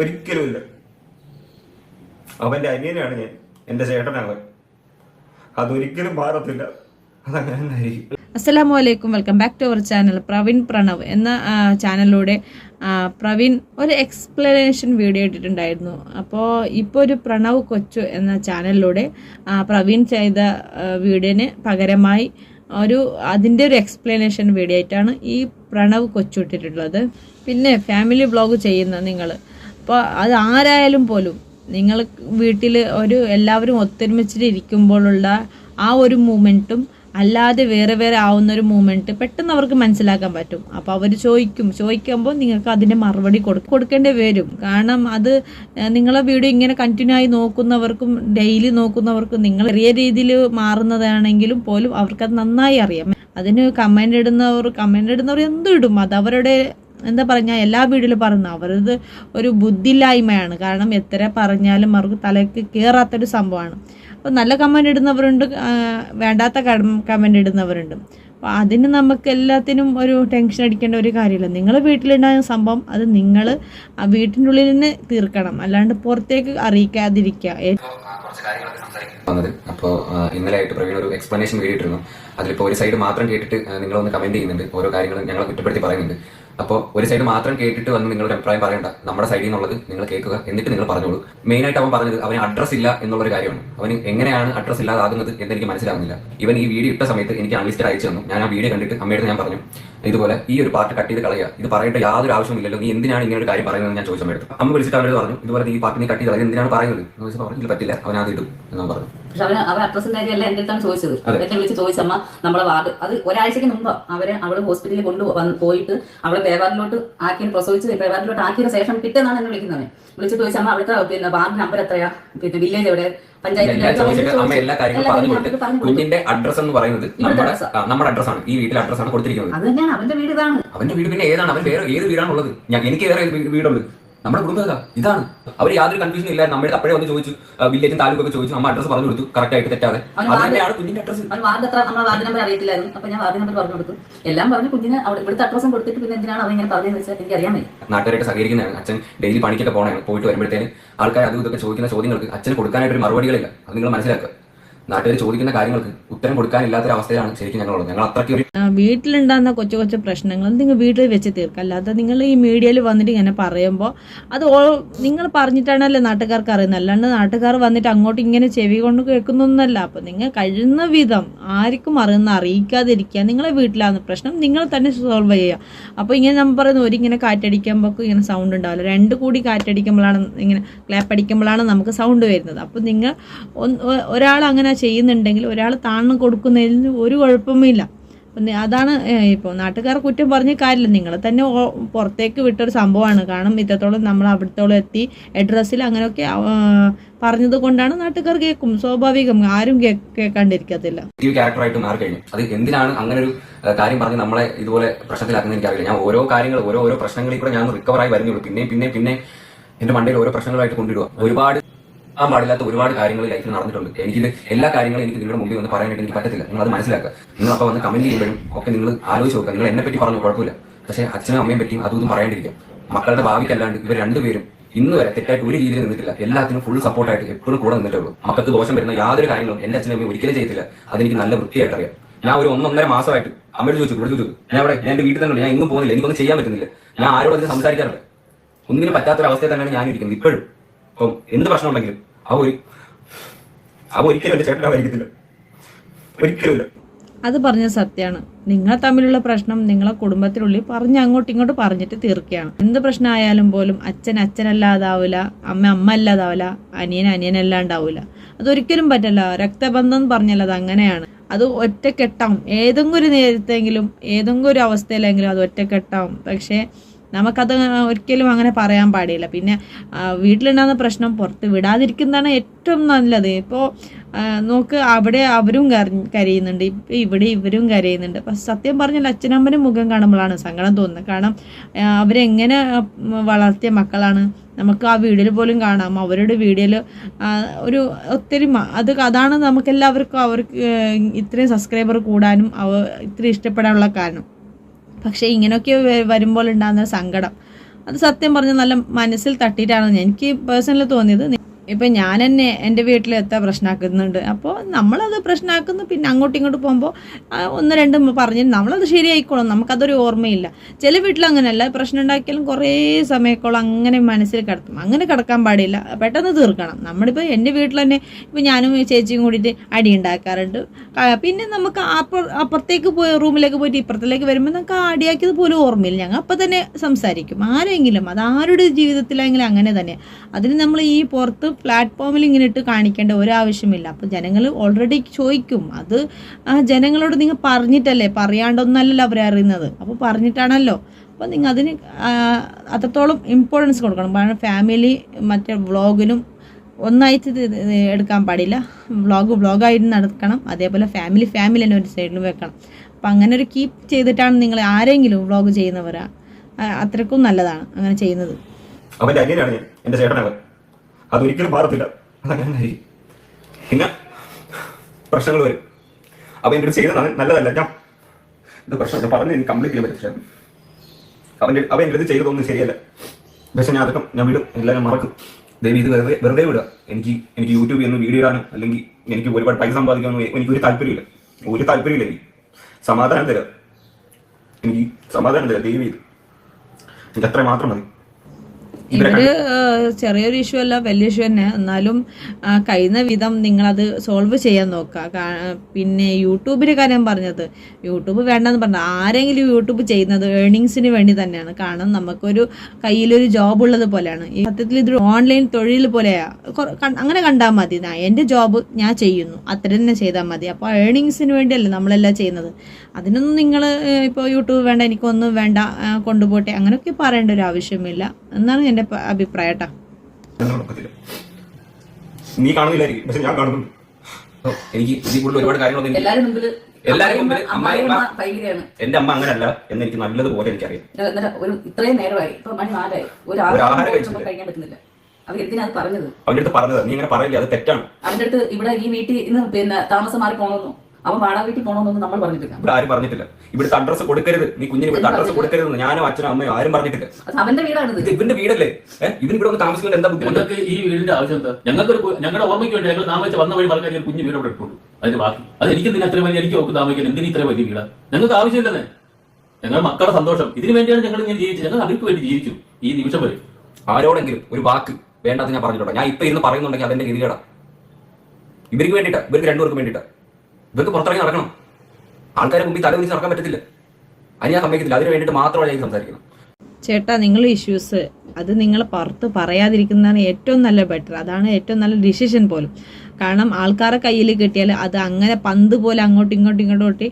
ഒരിക്കലുമില്ല. അവന്റെ അനിയനാണ് ഞാൻ എന്റെ ചേട്ടനാണ്. അതൊരിക്കലും മാറത്തില്ല. അതങ്ങനെ തന്നെ ആയിരിക്കും അസ്സലാമു അലൈക്കും welcome back to our channel Praveen Pranav എന്ന ചാനലിലൂടെ പ്രവീൺ ഒരു എക്സ്പ്ലനേഷൻ വീഡിയോ ഇട്ടിട്ടുണ്ടായിരുന്നു. അപ്പോൾ ഇപ്പോൾ ഒരു പ്രണവ് കൊച്ചു എന്ന ചാനലിലൂടെ പ്രവീൺ ചെയ്ത വീഡിയോന് പകരമായി ഒരു അതിന്റെ ഒരു എക്സ്പ്ലനേഷൻ വീഡിയോ ആയിട്ടാണ് ഈ പ്രണവ് കൊച്ചു ഇട്ടിട്ടുള്ളത്. പിന്നെ ഫാമിലി ബ്ലോഗ് ചെയ്യുന്ന നിങ്ങൾ അപ്പോൾ അത് ആരായാലും പോലും നിങ്ങൾ വീട്ടിൽ ഒരു എല്ലാവരും ഒത്തൊരുമിച്ചിട്ട് ഇരിക്കുമ്പോഴുള്ള ആ ഒരു മൂമെന്റും അല്ലാതെ വേറെ വേറെ ആവുന്ന ഒരു മൂമെന്റ് പെട്ടെന്ന് അവർക്ക് മനസ്സിലാക്കാൻ പറ്റും. അപ്പോൾ അവർ ചോദിക്കും. ചോദിക്കുമ്പോൾ നിങ്ങൾക്ക് അതിന്റെ മറുപടി കൊടു കൊടുക്കേണ്ടി വരും. കാരണം അത് നിങ്ങളെ വീഡിയോ ഇങ്ങനെ കണ്ടിന്യൂ ആയി നോക്കുന്നവർക്കും ഡെയിലി നോക്കുന്നവർക്കും നിങ്ങൾ ചെറിയ രീതിയിൽ മാറുന്നതാണെങ്കിലും പോലും അവർക്കത് നന്നായി അറിയാം. അതിന് കമന്റ് ഇടുന്നവർ കമന്റ് ഇടുന്നവർ എന്തും ഇടും. അത് അവരുടെ എന്താ പറഞ്ഞാൽ എല്ലാ വീഡിയോയിലും പറയുന്നത് അവരത് ഒരു ബുദ്ധിയില്ലായ്മയാണ്. കാരണം എത്ര പറഞ്ഞാലും അവർക്ക് തലയ്ക്ക് കയറാത്തൊരു സംഭവമാണ്. അപ്പോൾ നല്ല കമന്റ് ഇടുന്നവരുണ്ട് വേണ്ടാത്ത കമന്റ് ഇടുന്നവരുണ്ട്. അപ്പോൾ അതിന് നമുക്ക് എല്ലാത്തിനും ഒരു ടെൻഷൻ അടിക്കേണ്ട ഒരു കാര്യമില്ല. നിങ്ങൾ വീട്ടിലുണ്ടായ സംഭവം അത് നിങ്ങൾ ആ വീട്ടിന്റെ ഉള്ളിൽ തന്നെ തീർക്കണം. അല്ലാണ്ട് പുറത്തേക്ക് അറിയിക്കാതിരിക്കുക. വന്നത്. അപ്പോൾ ഇന്നലെ പ്രവീൺ ഒരു എക്സ്പ്ലനേഷൻ വീഡിയോ അതിലിപ്പോൾ ഒരു സൈഡ് മാത്രം കേട്ടിട്ട് നിങ്ങളൊന്ന് കമന്റ് ചെയ്യുന്നുണ്ട്. ഓരോ കാര്യങ്ങളും ഞങ്ങളെ കുറ്റപ്പെടുത്തി പറയുന്നുണ്ട്. അപ്പോൾ ഒരു സൈഡ് മാത്രം കേട്ടിട്ട് വന്ന് നിങ്ങളുടെ അഭിപ്രായം പറയണ്ട. നമ്മുടെ സൈഡിൽ നിന്നുള്ളത് നിങ്ങൾ കേൾക്കുക എന്നിട്ട് നിങ്ങൾ പറഞ്ഞോളൂ. മെയിൻ ആയിട്ട് അവൻ പറഞ്ഞത് അവന് അഡ്രസ് ഇല്ല എന്നുള്ളൊരു കാര്യമാണ്. അവന് എങ്ങനെയാണ് അഡ്രസ് ഇല്ലാതാകുന്നത് എന്ന് എനിക്ക് മനസ്സിലാകുന്നില്ല ഇവൻ ഈ വീഡിയോ ഇട്ട സമയത്ത് എനിക്ക് അൺലിസ്റ്റഡ് അയച്ചു തന്നു. ഞാൻ ആ വീഡിയോ കണ്ടിട്ട് അമ്മയോട് ഞാൻ പറഞ്ഞു ഇതുപോലെ ഈ ഒരു പാർട്ട് കട്ട് ചെയ്ത് കളയുക. ഇത് പറയേണ്ട യാതൊരു ആവശ്യമില്ലല്ലോ നീ എന്തിനാണ് ഇങ്ങനെ ഒരു കാര്യം പറയുന്നത് ഞാൻ ചോദിച്ചു അമ്മ വിളിച്ചിട്ട് അവരോട് പറഞ്ഞു ഇതുപോലെ ഈ പാർട്ടിനെ കട്ട് ചെയ്ത് എന്തിനാണ് പറയുന്നത്? എന്ന് ചോദിച്ചപ്പോൾ പറ്റില്ല. അവൻ അത് ഇടും. എന്ന് പറഞ്ഞു. പക്ഷെ അവന് അവർ അഡ്രസ്സും കാര്യമല്ല എന്റെ അടുത്താണ് ചോദിച്ചത്. എന്നെ വിളിച്ച് ചോദിച്ചമ്മ നമ്മളെ വാർഡ് അത് ഒരാഴ്ചക്ക് മുമ്പ് അവരെ അവൾ ഹോസ്പിറ്റലിൽ കൊണ്ട് പോയിട്ട് അവളെ പേവാറിലോട്ട് ആക്കി പ്രസവിച്ച് പേവാറിലോട്ട് ആക്കിയ ശേഷം പിറ്റേന്നാണ് എന്നെ വിളിക്കുന്നത് വിളിച്ചിട്ട് ചോദിച്ചമ്മ അവിടുത്തെ പിന്നെ വാർഡ് നമ്പർ എത്രയാ? പിന്നെ വില്ലേജ് എവിടെ? അമ്മ എല്ലാ കാര്യങ്ങളും പറഞ്ഞു കൊടുത്ത്. കുഞ്ഞിന്റെ അഡ്രസ് എന്ന് പറയുന്നത് നമ്മുടെ നമ്മുടെ അഡ്രസ്സാണ് ഈ വീട്ടിലെ അഡ്രസ്സാണ് കൊടുത്തിരിക്കുന്നത്. അവന്റെ വീട് ഇതാണ്. അവന്റെ വീട് പിന്നെ ഏതാണ്? അവൻ വേറെ ഏത് വീടാണുള്ളത് ഞാൻ എനിക്ക് വേറെ ഏത് വീ- വീടുണ്ട്? നമ്മുടെ കുടുംബം ഇതാണ്. അവർ യാതൊരു കൺഫ്യൂഷനും ഇല്ല നമ്മുടെ അപ്പോഴേ വന്ന് ചോദിച്ചു വില്ലേജും താലൂക്കൊക്കെ ചോദിച്ചു. നമ്മൾ അഡ്രസ് പറഞ്ഞു കൊടുത്തു. കറക്റ്റ് ആയിട്ട് തെറ്റാതെ. അവൻ അത് വാർഡ് തന്നെയാണ് കുഞ്ഞിന്റെ അഡ്രസ് വാർഡ് എത്ര? നമ്മളെ വാർഡ് നമ്പർ അറിയത്തില്ലായിരുന്നു. അപ്പൊ ഞാൻ വാർഡ് നമ്പർ പറഞ്ഞു കൊടുത്തു. എല്ലാം പറഞ്ഞു കുഞ്ഞിന് അവിടെ ഇവിടുത്തെ അഡ്രസ്സും കൊടുത്തിട്ട് പിന്നെ എന്തിനാണ് അവൻ ഇങ്ങനെ പറഞ്ഞതെന്ന് വെച്ചാൽ എനിക്ക് അറിയാൻ വയ്യ. നാട്ടുകാരായിട്ട് സഹകരിക്കുന്നതാണ്. അച്ഛൻ ഡെയിലി പണിക്കൊക്കെ പോകണേ പോയിട്ട് വരുമ്പോഴത്തേന് ആൾക്കാർ അതും ഇതൊക്കെ ചോദിക്കുന്ന ചോദ്യങ്ങൾക്ക് അച്ഛന് കൊടുക്കാനായിട്ട് ഒരു മറുപടികളില്ല. അത് നിങ്ങൾ മനസ്സിലാക്കുക. നാട്ടുകാർ ചോദിക്കുന്ന കാര്യങ്ങൾക്ക് ഉത്തരം കൊടുക്കാനില്ലാത്ത അവസ്ഥയിലാണ് ശരിക്കും ഞങ്ങളുള്ളത്. ഞങ്ങൾ അത്രയ്ക്ക് ഒരു വീട്ടിലുണ്ടാകുന്ന കൊച്ചു കൊച്ചു പ്രശ്നങ്ങൾ നിങ്ങൾ വീട്ടിൽ വെച്ച് തീർക്കുക. അല്ലാതെ നിങ്ങൾ ഈ മീഡിയയിൽ വന്നിട്ട് ഇങ്ങനെ പറയുമ്പോൾ അത് നിങ്ങൾ പറഞ്ഞിട്ടാണല്ലോ നാട്ടുകാർക്ക് അറിയുന്നത്? അല്ലാണ്ട് നാട്ടുകാർ വന്നിട്ട് അങ്ങോട്ട് ഇങ്ങനെ ചെവി കൊണ്ട് കേൾക്കുന്നൊന്നല്ല. അപ്പം നിങ്ങൾ കഴിയുന്ന വിധം ആർക്കും അറിയുന്ന അറിയിക്കാതിരിക്കുക. നിങ്ങളെ വീട്ടിലാണ് പ്രശ്നം. നിങ്ങൾ തന്നെ സോൾവ് ചെയ്യുക. അപ്പോൾ ഇങ്ങനെ നമ്മൾ പറയുന്നത് ഒരിങ്ങനെ കാറ്റടിക്കുമ്പോൾ ഇങ്ങനെ സൗണ്ട് ഉണ്ടാവില്ല. രണ്ട് കൂടി കാറ്റടിക്കുമ്പോഴാണ് ഇങ്ങനെ ക്ലാപ്പ് അടിക്കുമ്പോഴാണ് നമുക്ക് സൗണ്ട് വരുന്നത്. അപ്പോൾ നിങ്ങൾ ഒരാൾ അങ്ങനെ ചെയ്യുന്നുണ്ടെങ്കിൽ ഒരാൾ താഴ്ന്നു കൊടുക്കുന്നതിന് ഒരു കുഴപ്പമില്ല. അതാണ് ഇപ്പോൾ നാട്ടുകാർ കുറ്റം പറഞ്ഞ കാര്യമില്ല. നിങ്ങൾ തന്നെ പുറത്തേക്ക് വിട്ടൊരു സംഭവമാണ്. കാരണം ഇത്രത്തോളം നമ്മൾ അവിടത്തോളം എത്തി അഡ്രസ്സിൽ അങ്ങനെയൊക്കെ പറഞ്ഞത് കൊണ്ടാണ് നാട്ടുകാർ കേൾക്കും സ്വാഭാവികം ആരും കേൾക്കാണ്ടിരിക്കത്തില്ല അത് എന്തിനാണ് അങ്ങനെ ഒരു കാര്യം പറഞ്ഞ് നമ്മളെ ഇതുപോലെ പ്രശ്നത്തിലാക്കുന്നത് എനിക്കറിയില്ല. ഞാൻ ഓരോ കാര്യങ്ങൾ ഓരോ ഓരോ പ്രശ്നങ്ങളിൽ കൂടെ ഞാൻ റിക്കവർ ആയി വരുന്നുള്ളൂ. പിന്നെ പിന്നെ പിന്നെ എന്റെ മണ്ടയിൽ ഓരോ പ്രശ്നങ്ങളായിട്ട് കൊണ്ടിടുക ഒരുപാട് ആ പാടില്ലാത്ത ഒരുപാട് കാര്യങ്ങൾ ലൈഫിൽ നടന്നിട്ടുണ്ട്. എനിക്ക് എല്ലാ കാര്യങ്ങളും എനിക്ക് നിങ്ങളുടെ മുമ്പിൽ വന്ന് പറയാനായിട്ട് എനിക്ക് പറ്റത്തില്ല. നിങ്ങൾ അത് മനസ്സിലാക്കുക. നിങ്ങൾ അപ്പോൾ വന്ന് കമന്റ് ചെയ്യുമ്പോഴും ഒക്കെ നിങ്ങൾ ആലോചിച്ച് നോക്കുക. നിങ്ങൾ എന്നെ പറ്റി പറഞ്ഞു കുഴപ്പമില്ല. പക്ഷേ അച്ഛനും അമ്മയും പറ്റിയും അതൊന്നും പറയേണ്ടിരിക്കും മക്കളുടെ ഭാവിക്കല്ലാണ്ട് ഇവർ രണ്ടുപേരും ഇന്ന് വരെ തെറ്റായിട്ട് ഒരു രീതിയിൽ നിന്നിട്ടില്ല. എല്ലാത്തിനും ഫുൾ സപ്പോർട്ടായിട്ട് എപ്പോഴും കൂടെ നിന്നിട്ടുള്ളൂ മക്കൾക്ക് ദോഷം വരുന്ന യാതൊരു കാര്യങ്ങളും എന്റെ അച്ഛനും അമ്മയും ഒരിക്കലും ചെയ്തില്ല അതെനിക്ക് നല്ല വൃത്തിയായിട്ട് അറിയാം. ഞാൻ ഒരു ഒന്നൊന്നര മാസമായിട്ട് അമ്മയോട് ചോദിച്ചു ഇവിടെ ചോദിച്ചു ഞാൻ ഇവിടെ ഞാൻ എന്റെ വീട്ടിൽ തന്നെ ഞാൻ ഇന്നും പോകുന്നില്ല. എനിക്കൊന്നും ചെയ്യാൻ പറ്റുന്നില്ല. ഞാൻ ആരോടും അതിന് സംസാരിക്കാറില്ല. ഒന്നിനും പറ്റാത്തൊരവസ്ഥയിൽ തന്നെയാണ് ഞാൻ ഇരിക്കുന്നത് ഇപ്പോഴും. അപ്പം എന്ത് പ്രശ്നം ഉണ്ടെങ്കിലും അവ അവ ഒരിക്കലും എന്റെ ചേട്ടനായിരിക്കത്തില്ല ഒരിക്കലുമില്ല അത് പറഞ്ഞ സത്യമാണ് നിങ്ങൾ തമ്മിലുള്ള പ്രശ്നം നിങ്ങളെ കുടുംബത്തിനുള്ളിൽ പറഞ്ഞ് അങ്ങോട്ടും ഇങ്ങോട്ടും പറഞ്ഞിട്ട് തീർക്കുകയാണ്. എന്ത് പ്രശ്നമായാലും പോലും അച്ഛൻ അച്ഛനല്ലാതാവില്ല അമ്മ അമ്മ അല്ലാതാവില്ല അനിയൻ അനിയനല്ലാണ്ടാവില്ല അതൊരിക്കലും പറ്റില്ല. രക്തബന്ധം പറഞ്ഞല്ല അത് അങ്ങനെയാണ്. അത് ഒറ്റക്കെട്ടാവും. ഏതെങ്കിലും ഒരു നേരത്തെങ്കിലും ഏതെങ്കിലും ഒരു അവസ്ഥയിലെങ്കിലും അത് ഒറ്റക്കെട്ടാവും. പക്ഷേ നമുക്കത് ഒരിക്കലും അങ്ങനെ പറയാൻ പാടില്ല. പിന്നെ വീട്ടിലുണ്ടാകുന്ന പ്രശ്നം പുറത്ത് വിടാതിരിക്കുന്നതാണ് ഏറ്റവും നല്ലത്. ഇപ്പോൾ നോക്ക് അവിടെ അവരും കര- കരയുന്നുണ്ട്. ഇപ്പം ഇവിടെ ഇവരും കരയുന്നുണ്ട്. അപ്പം സത്യം പറഞ്ഞാൽ അച്ഛനമ്മനും മുഖം കാണുമ്പോഴാണ് സങ്കടം തോന്നുന്നത്. കാരണം അവരെങ്ങനെ വളർത്തിയ മക്കളാണ്. നമുക്ക് ആ വീഡിയോയിൽ പോലും കാണാം. അവരുടെ വീഡിയോയിൽ ഒരു ഒത്തിരി അത് അതാണ് നമുക്കെല്ലാവർക്കും അവർക്ക് ഇത്രയും സബ്സ്ക്രൈബർ കൂടാനും അവ ഇത്രയും ഇഷ്ടപ്പെടാനുള്ള കാരണം. പക്ഷേ ഇങ്ങനെയൊക്കെ വരുമ്പോൾ ഉണ്ടാകുന്ന സങ്കടം. അത് സത്യം പറഞ്ഞ നല്ല മനസ്സിൽ തട്ടിയിട്ടാണ്. എനിക്ക് പേഴ്സണലി തോന്നിയത് ഇപ്പം ഞാൻ തന്നെ എന്റെ വീട്ടിൽ എത്താൻ പ്രശ്നമാക്കുന്നുണ്ട് അപ്പോൾ നമ്മളത് പ്രശ്നമാക്കുന്നു പിന്നെ അങ്ങോട്ടും ഇങ്ങോട്ടും പോകുമ്പോൾ ഒന്ന് രണ്ടും പറഞ്ഞ് നമ്മളത് ശരിയായിക്കോളും. നമുക്കതൊരു ഓർമ്മയില്ല. ചില വീട്ടിൽ അങ്ങനെയല്ല. പ്രശ്നം ഉണ്ടാക്കിയാലും കുറേ സമയക്കോളം അങ്ങനെ മനസ്സിൽ കിടത്തും അങ്ങനെ കിടക്കാൻ പാടില്ല. പെട്ടെന്ന് തീർക്കണം. നമ്മളിപ്പോൾ എന്റെ വീട്ടിൽ തന്നെ ഇപ്പം ഞാനും ചേച്ചിയും കൂടിയിട്ട് അടി ഉണ്ടാക്കാറുണ്ട്. പിന്നെ നമുക്ക് അപ്പുറ അപ്പുറത്തേക്ക് പോയി റൂമിലേക്ക് പോയിട്ട് ഇപ്പുറത്തിലേക്ക് വരുമ്പോൾ നമുക്ക് അടിയാക്കിയത് പോലും ഓർമ്മയില്ല. ഞങ്ങൾ അപ്പം തന്നെ സംസാരിക്കും. ആരെങ്കിലും അത് ആരുടെ ജീവിതത്തിലെങ്കിലും അങ്ങനെ തന്നെ. അതിന് നമ്മൾ ഈ പുറത്ത് പ്ലാറ്റ്ഫോമിൽ ഇങ്ങനെ ഇട്ട് കാണിക്കേണ്ട ഒരാവശ്യമില്ല അപ്പോൾ ജനങ്ങൾ ഓൾറെഡി ചോദിക്കും. അത് ആ ജനങ്ങളോട് നിങ്ങൾ പറഞ്ഞിട്ടല്ലേ? പറയാണ്ടൊന്നല്ലല്ലോ അവരെ അറിയുന്നത്. അപ്പോൾ പറഞ്ഞിട്ടാണല്ലോ. അപ്പോൾ നിങ്ങൾ അതിന് അത്രത്തോളം ഇമ്പോർട്ടൻസ് കൊടുക്കണം. കാരണം ഫാമിലി മറ്റേ വ്ളോഗിനും ഒന്നായിട്ട് എടുക്കാൻ പാടില്ല. വ്ളോഗ് വ്ളോഗായിട്ട് നടക്കണം. അതേപോലെ ഫാമിലി ഫാമിലി തന്നെ ഒരു സൈഡിൽ വെക്കണം. അപ്പം അങ്ങനെ ഒരു കീപ്പ് ചെയ്തിട്ടാണ് നിങ്ങൾ ആരെങ്കിലും വ്ളോഗ് ചെയ്യുന്നവരാ. അത്രക്കും നല്ലതാണ് അങ്ങനെ ചെയ്യുന്നത്. അവന്റെ അനിയനാണ് ഞാൻ എന്റെ ചേട്ടനവൻ. അതൊരിക്കലും മാറത്തില്ല. അതങ്ങനെ. പിന്നെ പ്രശ്നങ്ങൾ വരും. അപ്പൊ എന്റെ അടുത്ത് ചെയ്തതാണ് നല്ലതല്ല. ഞാൻ ഇത് പ്രശ്നം? പറഞ്ഞ് എനിക്ക് കംപ്ലീറ്റ് ചെയ്യാൻ പറ്റും അവന്റെ അവൻ എന്റെ അടുത്ത് ചെയ്തതൊന്നും ശരിയല്ല. പക്ഷെ ഞാൻ അതൊക്കെ ഞാൻ വിടും എല്ലാം ഞാൻ മറക്കും. ദൈവം ഇത് വെറുതെ വെറുതെ വിടുക. എനിക്ക് എനിക്ക് യൂട്യൂബിൽ നിന്ന് വീഡിയോ ഇടാനും അല്ലെങ്കിൽ എനിക്ക് ഒരുപാട് പൈസ സമ്പാദിക്കാനൊന്നും എനിക്ക് ഒരു താല്പര്യമില്ല. ഒരു താല്പര്യമില്ല എനിക്ക്. സമാധാനം തരാം. എനിക്ക് സമാധാനം തരാം. ദൈവം ഇത് എനിക്ക് അത്ര മാത്രം മതി. ഇവർ ചെറിയൊരു ഇഷ്യൂ അല്ല വലിയ ഇഷ്യൂ തന്നെ. എന്നാലും കഴിയുന്ന വിധം അത് സോൾവ് ചെയ്യാൻ നോക്കുക. പിന്നെ യൂട്യൂബിന്റെ കാര്യം പറഞ്ഞത്. യൂട്യൂബ് വേണ്ടെന്ന് പറഞ്ഞത് ആരെങ്കിലും യൂട്യൂബ് ചെയ്യുന്നത് ഏർണിങ്സിന് വേണ്ടി തന്നെയാണ്. കാരണം നമുക്കൊരു കയ്യിലൊരു ജോബ് ഉള്ളത് പോലെയാണ്. ഈ സത്യത്തിൽ ഇത് ഓൺലൈൻ തൊഴിൽ പോലെയാ. അങ്ങനെ കണ്ടാൽ മതി. എന്റെ എന്റെ ജോബ് ഞാൻ ചെയ്യുന്നു. അത്ര തന്നെ ചെയ്താൽ മതി. അപ്പോൾ ഏർണിങ്സിന് വേണ്ടിയല്ലേ നമ്മളെല്ലാം ചെയ്യുന്നത്. അതിനൊന്നും നിങ്ങൾ ഇപ്പോൾ യൂട്യൂബ് വേണ്ട എനിക്കൊന്നും വേണ്ട കൊണ്ടുപോട്ടെ അങ്ങനെയൊക്കെ പറയേണ്ട ഒരു ആവശ്യമില്ല. എന്നാണ് എന്റെ അഭിപ്രായട്ടാ. അഭിപ്രായം കേട്ടോ നീ കാണുന്നില്ലായിരിക്കും പക്ഷെ ഞാൻ കാണുന്നുണ്ട്. എനിക്ക് ഇതിൽ കൂടുതൽ ഒരുപാട് കാര്യങ്ങളൊന്നും എനിക്ക് എല്ലാരും മുമ്പിൽ ഭയങ്കരയാണ് എന്റെ അമ്മ അങ്ങനല്ല എന്ന് എനിക്ക് നല്ലതുപോലെ എനിക്കറിയാം. ഒരു ഇത്രയും നേരമായി. ഇപ്പൊ മണി നാലായി. ഒരു ആഹാരം കഴിക്കാൻ പറ്റുന്നില്ല. പറഞ്ഞത്? അവന്റെ അടുത്ത് പറഞ്ഞത് നീ ഇങ്ങനെ പറയില്ല അത് തെറ്റാണ്. അവന്റെ അടുത്ത് ഇവിടെ ഈ വീട്ടിൽ ഇന്ന് പിന്നെ താമസം മാറി പോകണമെന്നോ അവൻ വാടക വീട്ടിൽ പോകണമെന്നൊന്നും നമ്മൾ പറഞ്ഞിട്ടില്ല. ഇവിടെ ആരും പറഞ്ഞിട്ടില്ല. ഇവിടുത്തെ അഡ്രസ് കൊടുക്കരുത്. നീ കുഞ്ഞിന് ഇവിടുത്തെ അഡ്രസ് കൊടുക്കരുത് ഞാനും അച്ഛനും അമ്മയും ആരും പറഞ്ഞിട്ടില്ല. അത് അവന്റെ വീടാണ് ഇത്. ഇവന്റെ വീടല്ലേ? ഇവൻ ഇവന് ഇവിടെ ഒന്ന് താമസിക്കുന്നത് എന്താ ബുദ്ധിമുട്ട്? ഞങ്ങൾക്ക് ഈ വീടിന്റെ ആവശ്യം എന്താ? ഞങ്ങൾക്ക് ഞങ്ങളുടെ ഓർമ്മയ്ക്ക് വേണ്ടി ഞങ്ങൾ താമസിച്ച് വന്ന വഴി പറഞ്ഞാൽ കുഞ്ഞു വീട് അവിടെ ഇട്ടുള്ളൂ അതിന് ബാക്കി. അത് എനിക്ക് എന്തിനാ അത്ര വലിയ എനിക്ക് നോക്ക് താമസിക്കാൻ എന്തിനീ ഇത്ര വലിയ വീടാ? ഞങ്ങൾക്ക് ആവശ്യമില്ലെന്നേ. ഞങ്ങളുടെ മക്കളുടെ സന്തോഷം. ഇതിനു വേണ്ടിയാണ് ഞങ്ങൾ ഇങ്ങനെ ജീവിച്ചത് ഞങ്ങൾ അവർക്ക് വേണ്ടി ജീവിച്ചു ഈ നിമിഷം വരെ. ആരോടെങ്കിലും ഒരു വാക്ക് വേണ്ടാന്ന് ഞാൻ പറഞ്ഞിട്ടുണ്ടോ. ഞാൻ ഇപ്പൊ ഇരുന്ന് പറയുന്നുണ്ടെങ്കിൽ അതെന്റെ ഗതികേടാ ഇവർക്ക് വേണ്ടിയിട്ടാ. ഇവർക്ക് രണ്ടുപേർക്കും വേണ്ടിയിട്ടാ. ഇവർക്ക് പുറത്തിറങ്ങി നടക്കണം. ആൾക്കാരെ മുമ്പിൽ തല വിളിച്ച് നടക്കാൻ പറ്റത്തില്ല. അത് ഞാൻ സമ്മതിക്കത്തില്ല. അതിന് വേണ്ടിയിട്ട് മാത്രമാണ് ഞാൻ സംസാരിക്കുന്നത്. ചേട്ടാ നിങ്ങൾ ഇഷ്യൂസ് അത് നിങ്ങൾ പുറത്ത് പറയാതിരിക്കുന്നതാണ് ഏറ്റവും നല്ല ബെറ്റർ. അതാണ് ഏറ്റവും നല്ല ഡിസിഷൻ പോലും. കാരണം ആൾക്കാരെ കയ്യിൽ കിട്ടിയാൽ അത് അങ്ങനെ പന്ത് പോലെ അങ്ങോട്ടും ഇങ്ങോട്ടും ഇങ്ങോട്ടും ഒട്ടി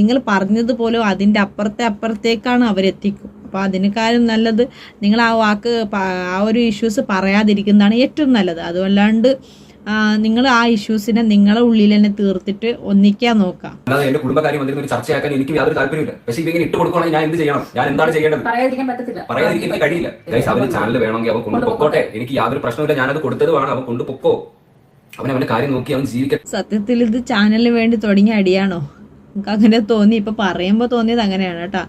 നിങ്ങൾ പറഞ്ഞതുപോലും അതിന്റെ അപ്പുറത്തെ അപ്പുറത്തേക്കാണ് അവരെത്തിക്കും. അപ്പോൾ അതിനേക്കാളും നല്ലത് നിങ്ങൾ ആ വാക്ക് ആ ഒരു ഇഷ്യൂസ് പറയാതിരിക്കുന്നതാണ് ഏറ്റവും നല്ലത്. അതുമല്ലാണ്ട് നിങ്ങൾ ആ ഇഷ്യൂസിനെ നിങ്ങളെ ഉള്ളിൽ തന്നെ തീർത്തിട്ട് ഒന്നിക്കാൻ നോക്കാം. അല്ലാതെ എന്റെ കുടുംബകാര്യം വന്നിരുന്ന ഒരു ചർച്ചയാക്കാൻ എനിക്ക് യാതൊരു താല്പര്യമില്ല പക്ഷേ ഇങ്ങനെ ഇട്ട് കൊടുക്കുകയാണെങ്കിൽ ഞാൻ എന്ത് ചെയ്യണം? ഞാൻ എന്താണ് ചെയ്യേണ്ടത്? പറയാതിരിക്കാൻ പറ്റത്തില്ല. പറയാതിരിക്കാൻ കഴിയില്ല. അവന് ചാനൽ വേണമെങ്കിൽ അവൻ കൊണ്ട് പൊക്കോട്ടെ. എനിക്ക് യാതൊരു പ്രശ്നമില്ല ഞാനത് കൊടുത്തതുമാണ് അവൻ കൊണ്ട് പൊക്കോ. അവൻ അവന്റെ കാര്യം നോക്കി അവൻ ജീവിക്കട്ടെ. സത്യത്തിൽ ഇത് ചാനലിന് വേണ്ടി തുടങ്ങിയ അടിയാണോ? നമുക്ക് അങ്ങനെ തോന്നി. ഇപ്പൊ പറയുമ്പോൾ തോന്നിയത് അങ്ങനെയാണ് കേട്ടോ.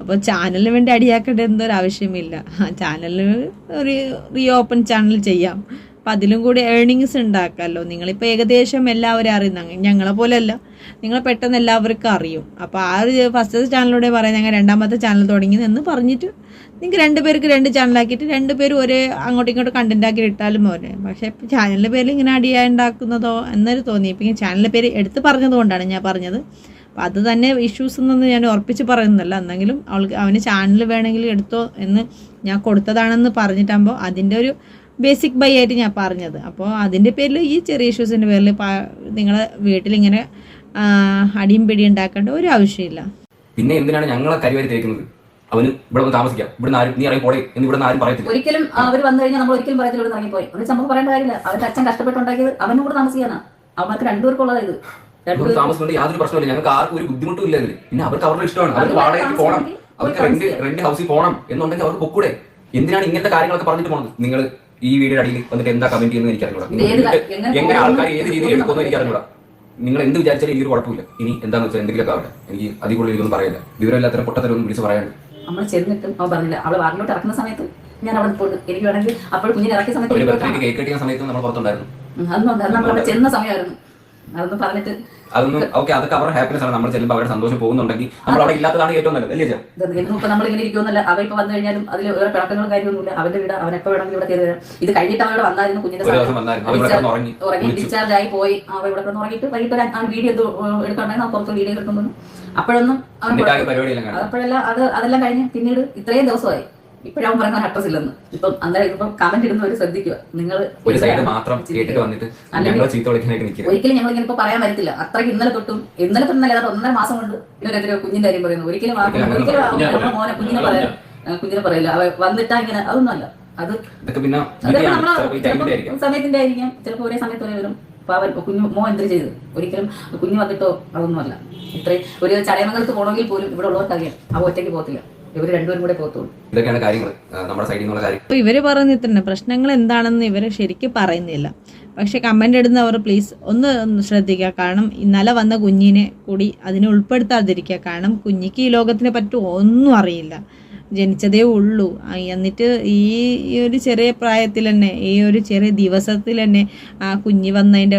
അപ്പോൾ ചാനലിന് വേണ്ടി അടിയാക്കേണ്ട എന്തൊരു ആവശ്യമില്ല. ചാനലിന് ഒരു റീ ഓപ്പൺ ചാനൽ ചെയ്യാം. അപ്പം അതിലും കൂടി ഏർണിങ്സ് ഉണ്ടാക്കാമല്ലോ നിങ്ങളിപ്പോൾ ഏകദേശം എല്ലാവരും അറിയുന്ന ഞങ്ങളെ പോലെയല്ല. നിങ്ങൾ പെട്ടെന്ന് എല്ലാവർക്കും അറിയും. അപ്പോൾ ആ ഒരു ഫസ്റ്റത്തെ ചാനലിലൂടെ പറയാം. ഞങ്ങൾ രണ്ടാമത്തെ ചാനൽ തുടങ്ങി എന്ന് പറഞ്ഞിട്ട് നിങ്ങൾക്ക് രണ്ട് പേർക്ക് രണ്ട് ചാനലാക്കിയിട്ട് രണ്ട് പേരും ഒരേ അങ്ങോട്ടും ഇങ്ങോട്ടും കണ്ടന്റ് ആക്കി ഇട്ടാലും പോരെ. പക്ഷേ ചാനലിന്റെ പേരിൽ ഇങ്ങനെ അടിയാ ഉണ്ടാക്കുന്നതോ എന്നൊരു തോന്നി. ഇപ്പം ചാനലിന്റെ പേര് എടുത്ത് പറഞ്ഞതുകൊണ്ടാണ് ഞാൻ പറഞ്ഞത്. അപ്പം അത് തന്നെ ഇഷ്യൂസ് എന്നൊന്നും ഞാൻ ഉറപ്പിച്ച് പറയുന്നില്ല എന്നെങ്കിലും അവൾക്ക് അവന് ചാനൽ വേണമെങ്കിൽ എടുത്തോ എന്ന് ഞാൻ കൊടുത്തതാണെന്ന് പറഞ്ഞിട്ടാകുമ്പോൾ അതിന്റെ ഒരു ബേസിക് ബൈ ആയിട്ട് ഞാൻ പറഞ്ഞത്. അപ്പോൾ അതിന്റെ പേരിൽ ഈ ചെറിയ ഇഷ്യൂസിന്റെ പേരിൽ നിങ്ങളെ വീട്ടിലിങ്ങനെ അടിയും പിടി ഉണ്ടാക്കേണ്ട ഒരു ആവശ്യമില്ല. പിന്നെ എന്തിനാണ് ഞങ്ങളെ കരിവാരി തേക്കുന്നത് അവന് ഇവിടെ വന്ന് താമസിക്കാം. ഇവിടെ ആരും നീ ഇറങ്ങി പോടെ എന്ന് ഇവിടെ ആരും പറയത്തില്ല. ഒരിക്കലും അവർ വന്നു കഴിഞ്ഞാൽ നമ്മൾ ഒരിക്കലും പറയത്തില്ല ഇവിടെ ഇറങ്ങിപ്പോയി ഒരു നമുക്ക് പറയേണ്ട കാര്യമില്ല. അവരുടെ അച്ഛൻ കഷ്ടപ്പെട്ടുണ്ടാക്കിയത് അവനും കൂടെ താമസിക്കാനാ. അവർക്ക് രണ്ടുപേർക്കുള്ളതാ ഇത്. ഇവിടെ രണ്ടുപേർ താമസിക്കൊണ്ട് യാതൊരു പ്രശ്നമില്ല ഞങ്ങൾക്ക് ആർക്കും ഒരു ബുദ്ധിമുട്ടും ഇല്ല പിന്നെ അവർക്ക് അവരുടെ ഇഷ്ടമാണ്. അവർക്ക് വാടകയ്ക്ക് പോകണം അവർക്ക് പോയി റെന്റ്. റെന്റ് ഹൗസിൽ പോകണം എന്നുണ്ടെങ്കിൽ അവർക്ക് പൊക്കൂടെ. എന്തിനാണ് ഇങ്ങനത്തെ കാര്യങ്ങളൊക്കെ പറഞ്ഞിട്ട് പോകണം നിങ്ങൾ ഈ വീഡിയോ അടിയിൽ വന്നിട്ട് എന്താ കമന്റ് ചെയ്യുന്നത് എനിക്ക് അറിഞ്ഞൂടാ എങ്ങനെ ആൾക്കാർ ഏത് രീതിയിൽ എടുക്കുമെന്ന് എനിക്ക് അറിഞ്ഞൂടാ നിങ്ങൾ എന്ത് വിചാരിച്ചാലും എനിക്കൊരു കുഴപ്പമില്ല. ഇനി എന്താന്ന് വെച്ചാൽ എന്തെങ്കിലുമൊക്കെ ആവട്ടെ. എനിക്ക് അതിൽ കൂടുതൽ ഇതൊന്നും പറയില്ല വിവരമില്ലാത്ത പൊട്ടത്തരൊന്നും വിളിച്ച് പറയാണ്ട് നമ്മൾ ചെന്നിട്ടും അവൻ പറഞ്ഞില്ല. അവൾ വാറിലോട്ട് ഇറക്കുന്ന സമയത്ത് ഞാൻ അവിടെ പോയിട്ട് എനിക്ക് വേണമെങ്കിൽ അപ്പോൾ കുഞ്ഞിനെ ഇറക്കിയ സമയത്ത് കേക്ക് കിട്ടിയ സമയത്ത് നമ്മൾ പുറത്തുണ്ടായിരുന്നു. അതൊന്നും. നമ്മൾ ചെന്ന സമയമായിരുന്നു. അതൊന്നും പറഞ്ഞിട്ട് അതൊന്നും ഓക്കെ അതൊക്കെ അവരുടെ ഹാപ്പിനെസ് ആണ്. നമ്മൾ ചെല്ലുമ്പോൾ അവരുടെ സന്തോഷം പോകുന്നുണ്ടെങ്കിൽ നമ്മൾ അവിടെ ഇല്ലാത്തതാണ് ഏറ്റവും നല്ലത് അല്ലേ ചേ ഇത് ഇപ്പൊ നമ്മൾ ഇങ്ങനെ ഇരിക്കുമെന്നല്ല. അവ ഇപ്പൊ വന്നു കഴിഞ്ഞാലും അതിൽ വേറെ പിണക്കങ്ങളും കാര്യമൊന്നുമില്ല അവന്റെ വീട് അവൻ എപ്പോ വേണമെങ്കിലും ഇവിടെ കയറി ഇത് കഴിഞ്ഞിട്ട് അവരോട് വന്നായിരുന്നു കുഞ്ഞിന്റെ ഒരു ഉറങ്ങി. ഡിസ്ചാർജ് ആയി പോയി. അവ ഇവിടെ കിടന്ന് ഉറങ്ങിയിട്ട് വൈകിട്ട് ആ വീഡിയോ എടുക്കണ്ടായിരുന്നു. പുറത്ത് വീഡിയോ എടുക്കുന്നു അപ്പോഴൊന്നും അപ്പോഴെല്ലാം അത് അതെല്ലാം കഴിഞ്ഞ് പിന്നീട് ഇത്രയും ദിവസമായി. ഇപ്പോഴാവും പറയുന്ന അഡ്രസ് ഇല്ലെന്ന്. ഇപ്പം അന്നേരം ഇപ്പം കമന്റ് ഇടുന്നവർ ശ്രദ്ധിക്കുക. നിങ്ങൾ ഒരു സൈഡ് മാത്രം കേട്ടിട്ട് വന്നിട്ട് ചീത്ത വിളിക്കാനായിട്ട് ഒരിക്കലും ഞങ്ങൾ ഇങ്ങനെ ഇപ്പൊ പറയാൻ പറ്റത്തില്ല അത്രയ്ക്ക് ഇന്നലെ തൊട്ടും ഇന്നലെ തൊട്ടും അല്ലാതെ ഒന്നര മാസം കൊണ്ട് ഇവരെതിരെ കുഞ്ഞിന്റെ കാര്യം പറയുന്നു. ഒരിക്കലും ഒരിക്കലും നമ്മുടെ മോനെ കുഞ്ഞിനെ പറയാം കുഞ്ഞിനെ പറയില്ല. അവ വന്നിട്ടാ ഇങ്ങനെ അതൊന്നും അല്ല. അത് പിന്നെ സമയത്തിന്റെ ആയിരിക്കാം. ചിലപ്പോ ഒരേ സമയത്ത് ഒരേ വരും. അപ്പൊ അവൻ കുഞ്ഞു മോ എന്ത് ചെയ്തു? ഒരിക്കലും കുഞ്ഞു വന്നിട്ടോ അതൊന്നുമല്ല ഇത്രയും ഒരു ചടയമംഗലത്ത് പോകണമെങ്കിൽ പോലും ഇവിടെ ഉള്ളവർക്കറിയാം. അവ ഒറ്റയ്ക്ക് പോകത്തില്ല. ഇവർ രണ്ടുപേരും കൂടെ പോകത്തുള്ളൂ. ഇതൊക്കെയാണ് കാര്യങ്ങൾ നമ്മുടെ സൈഡിൽ നിന്നുള്ള കാര്യം. അപ്പോൾ ഇവർ പറയുന്നത് തന്നെ പ്രശ്നങ്ങൾ എന്താണെന്ന് ഇവർ ശരിക്കും പറയുന്നില്ല. പക്ഷെ കമന്റ് ഇടുന്നവർ പ്ലീസ് ഒന്ന് ശ്രദ്ധിക്കുക. കാരണം ഇന്നലെ വന്ന കുഞ്ഞിനെ കൂടി അതിനെ ഉൾപ്പെടുത്താതിരിക്കുക. കാരണം കുഞ്ഞിക്ക് ഈ ലോകത്തിനെ പറ്റി ഒന്നും അറിയില്ല. ജനിച്ചതേ ഉള്ളൂ. എന്നിട്ട് ഈ ഒരു ചെറിയ പ്രായത്തിൽ തന്നെ ഈ ഒരു ചെറിയ ദിവസത്തിൽ തന്നെ ആ കുഞ്ഞ് വന്നതിന്റെ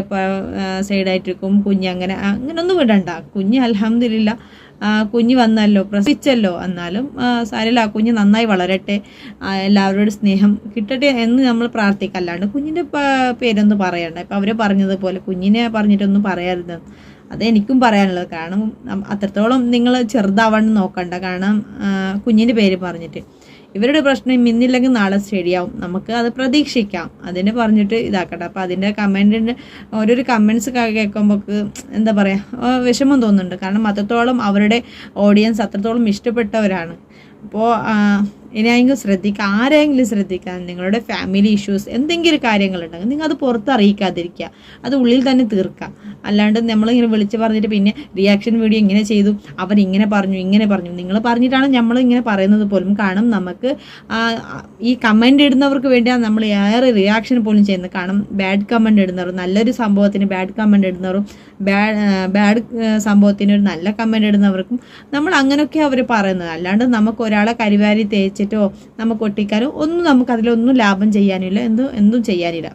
സൈഡായിട്ടിരിക്കും കുഞ്ഞ് അങ്ങനെ അങ്ങനൊന്നും വിടണ്ട. കുഞ്ഞ് അലഹമില്ല കുഞ്ഞ് വന്നല്ലോ പ്രസവിച്ചല്ലോ എന്നാലും സാരല്ല ആ കുഞ്ഞ് നന്നായി വളരട്ടെ എല്ലാവരോടും സ്നേഹം കിട്ടട്ടെ എന്ന് നമ്മൾ പ്രാർത്ഥിക്കുക അല്ലാണ്ട് കുഞ്ഞിന്റെ പേരൊന്നും പറയണ്ട. ഇപ്പം അവർ പറഞ്ഞതുപോലെ കുഞ്ഞിനെ പറഞ്ഞിട്ടൊന്നും പറയരുത് അതെനിക്കും പറയാനുള്ളത്. കാരണം അത്രത്തോളം നിങ്ങൾ ചെറുതാവാണ്ട് നോക്കണ്ട. കാരണം കുഞ്ഞിന്റെ പേര് പറഞ്ഞിട്ട്. ഇവരുടെ പ്രശ്നം ഇന്നില്ലെങ്കിൽ നാളെ ശരിയാവും. നമുക്ക് അത് പ്രതീക്ഷിക്കാം. അതിനെ പറഞ്ഞിട്ട് ഇതാക്കട്ടെ. അപ്പോൾ അതിന്റെ കമന്റിന്റെ ഓരോരു കമൻസ് കേൾക്കുമ്പോൾ എന്താ പറയുക വിഷമം തോന്നുന്നുണ്ട്. കാരണം അത്രത്തോളം അവരുടെ ഓഡിയൻസ് അത്രത്തോളം ഇഷ്ടപ്പെട്ടവരാണ്. അപ്പോൾ ഇനിയെങ്കിലും ശ്രദ്ധിക്കുക ആരെങ്കിലും ശ്രദ്ധിക്കുക നിങ്ങളുടെ ഫാമിലി ഇഷ്യൂസ് എന്തെങ്കിലും കാര്യങ്ങളുണ്ടെങ്കിൽ നിങ്ങൾ അത് പുറത്ത് അറിയിക്കാതിരിക്കുക അത് ഉള്ളിൽ തന്നെ തീർക്കുക അല്ലാണ്ട് നമ്മളിങ്ങനെ വിളിച്ച് പറഞ്ഞിട്ട് പിന്നെ റിയാക്ഷൻ വീഡിയോ ഇങ്ങനെ ചെയ്തു. ഇങ്ങനെ പറഞ്ഞു ഇങ്ങനെ പറഞ്ഞു. നിങ്ങൾ പറഞ്ഞിട്ടാണ് നമ്മൾ ഇങ്ങനെ പറയുന്നത് പോലും. കാരണം നമുക്ക് ഈ കമന്റ് ഇടുന്നവർക്ക് വേണ്ടിയാണ് നമ്മൾ ഏറെ റിയാക്ഷൻ പോലും ചെയ്യുന്നത്. കാരണം ബാഡ് കമന്റ് ഇടുന്നവർ നല്ലൊരു സംഭവത്തിന് ബാഡ് കമന്റ് ഇടുന്നവരും ബാഡ് ബാഡ് സംഭവത്തിന് ഒരു നല്ല കമന്റ് ഇടുന്നവർക്കും നമ്മൾ അങ്ങനെയൊക്കെ അവർ പറയുന്നത്. അല്ലാണ്ട് നമുക്ക് ഒരാളെ കരിവാരി തേച്ചിട്ടോ നമുക്ക് ഒട്ടിക്കാനോ ഒന്നും നമുക്ക് അതിലൊന്നും ലാഭം ചെയ്യാനില്ല എന്തും എന്തും ചെയ്യാനില്ല.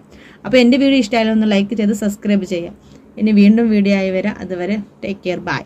അപ്പോൾ എന്റെ വീഡിയോ ഇഷ്ടമായാലും ഒന്ന് ലൈക്ക് ചെയ്ത് സബ്സ്ക്രൈബ് ചെയ്യാം. ഇനി വീണ്ടും വീഡിയോ ആയി വരാം. അതുവരെ ടേക്ക് കെയർ ബൈ